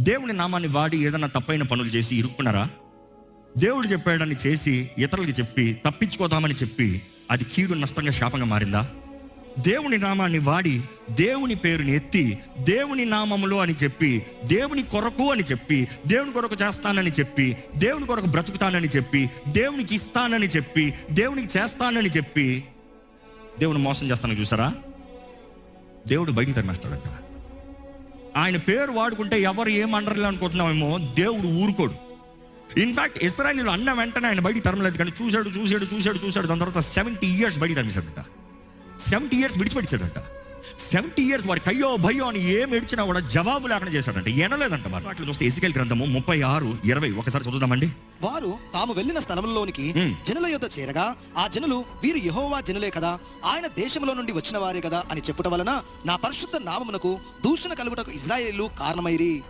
దేవుని నామాన్ని వాడి ఏదైనా తప్పైన పనులు చేసి ఇరుక్కున్నారా? దేవుడు చెప్పాడని చేసి ఇతరులకి చెప్పి తప్పించుకోదామని చెప్పి అది కీడు నష్టంగా శాపంగా మారిందా? దేవుని నామాన్ని వాడి దేవుని పేరుని ఎత్తి దేవుని నామములో అని చెప్పి దేవుని కొరకు అని చెప్పి దేవుని కొరకు చేస్తానని చెప్పి దేవుని కొరకు బ్రతుకుతానని చెప్పి దేవునికి ఇస్తానని చెప్పి దేవునికి చేస్తానని చెప్పి దేవుని మోసం చేస్తానని చూసారా? దేవుడు బయటికి తరిమేస్తాడంట. ఆయన పేరు వాడుకుంటే ఎవరు ఏమనరలేదు అనుకుంటున్నామేమో దేవుడు ఊరుకోడు. ఇన్ఫాక్ట్ ఇస్రాయలీలు అన్న వెంటనే ఆయన బయటికి తరమలేదు కానీ చూశాడు చూశాడు చూశాడు చూశాడు. దాని తర్వాత సెవెంటీ ఇయర్స్ బయటికి తరిమేశాడంట. సెవెంటీ ఇయర్స్ విడిచిపెట్టాడంట సెవెంటీ ఇయర్స్ వారికి అయ్యో భయ్యో అని ఏం ఏడ్చినా కూడా జవాబు లేకుండా చేశాడంట. ఎనలేదంట మరి. అట్లా చూస్తే ఎసికల్ గ్రంథము ముప్పై ఆరు ఇరవై ఒకసారి చదువుదామండి. వారు తాము వెళ్ళిన స్థలంలోనికి. జనుల యొద్ద చేరగా ఆ జనులు వీరు యెహోవా జనులే కదా ఆయన దేశంలో నుండి వచ్చిన వారే కదా అని చెప్పుట వలన నా పరిశుద్ధ నామమునకు దూషణ కలుగుటకు ఇజ్రాయేలీలు కారణమైరి.